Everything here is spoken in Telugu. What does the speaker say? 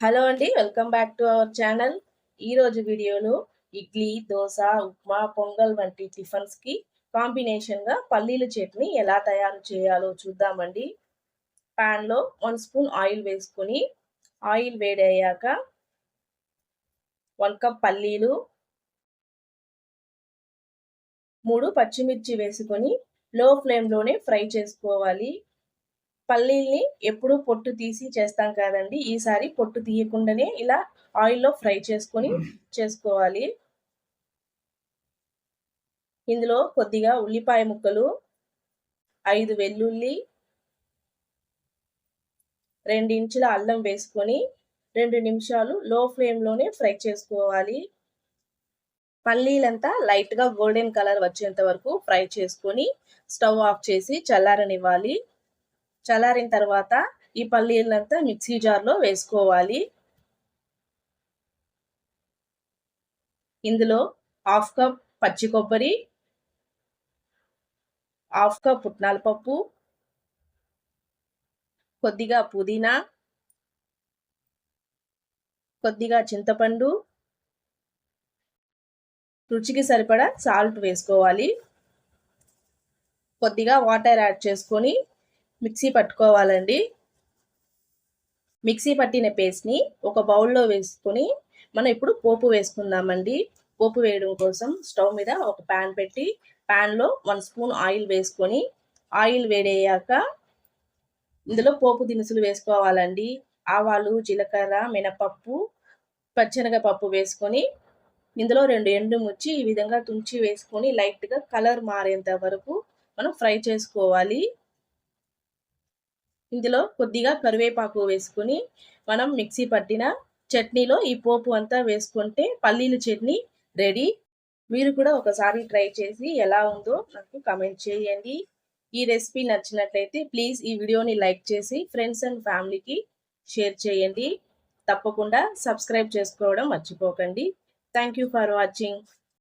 హలో అండి. Welcome back to our channel. ఈరోజు వీడియోలో ఇడ్లీ, దోశ ఉప్మా, పొంగల్ వంటి టిఫిన్స్‌కి కాంబినేషన్‌గా పల్లీల చట్నీ ఎలా తయారు చేయాలో చూద్దామండి. పాన్‌లో వన్ స్పూన్ ఆయిల్ వేసుకొని, ఆయిల్ వేడయ్యాక వన్ కప్ పల్లీలు మూడు పచ్చిమిర్చి వేసుకొని లో ఫ్లేమ్‌లోనే ఫ్రై చేసుకోవాలి. పల్లీల్ని ఎప్పుడూ పొట్టు తీసి చేస్తాం కదండీ! ఈసారి పొట్టు తీయకుండానే ఇలా ఆయిల్‌లో ఫ్రై చేసుకొని చేసుకోవాలి. ఇందులో కొద్దిగా ఉల్లిపాయ ముక్కలు, 5 వెల్లుల్లి 2 ఇంచుల అల్లం వేసుకొని 2 నిమిషాలు లో ఫ్లేమ్‌లోనే ఫ్రై చేసుకోవాలి. పల్లీలంతా లైట్‌గా గోల్డెన్ కలర్ వచ్చేంత వరకు ఫ్రై చేసుకొని స్టవ్ ఆఫ్ చేసి చల్లారనివ్వాలి. చల్లారిన తర్వాత ఈ పల్లీలంతా మిక్సీ జార్‌లో వేసుకోవాలి. ఇందులో హాఫ్ కప్ పచ్చి కొబ్బరి, హాఫ్ కప్ పుట్నాల పప్పు, కొద్దిగా పుదీనా, కొద్దిగా చింతపండు, రుచికి సరిపడా సాల్ట్ వేసుకోవాలి. కొద్దిగా వాటర్ యాడ్ చేసుకొని మిక్సీ పట్టుకోవాలండి. మిక్సీ పట్టిన పేస్ట్‌ని ఒక బౌల్‌లో వేసుకొని మనం ఇప్పుడు పోపు వేసుకుందామండి. పోపు వేయడం కోసం స్టవ్ మీద ఒక పాన్ పెట్టి ప్యాన్లో వన్ స్పూన్ ఆయిల్ వేసుకొని ఆయిల్ వేడయ్యాక ఇందులో పోపు దినుసులు వేసుకోవాలండి. ఆవాలు, జీలకర్ర, మినపప్పు, పచ్చెనగపప్పు వేసుకొని ఇందులో రెండు ఎండు ముచ్చి ఈ విధంగా తుంచి వేసుకొని లైట్‌గా కలర్ మారేంత వరకు మనం ఫ్రై చేసుకోవాలి. ఇందులో కొద్దిగా కరివేపాకు వేసుకొని మనం మిక్సీ పట్టిన చట్నీలో ఈ పోపు అంతా వేసుకుంటే పల్లీల చట్నీ రెడీ. మీరు కూడా ఒకసారి ట్రై చేసి ఎలా ఉందో నాకు కమెంట్ చేయండి. ఈ రెసిపీ నచ్చినట్లయితే ప్లీజ్ ఈ వీడియోని లైక్ చేసి ఫ్రెండ్స్ అండ్ ఫ్యామిలీకి షేర్ చేయండి. తప్పకుండా సబ్స్క్రైబ్ చేసుకోవడం మర్చిపోకండి. Thank you for watching.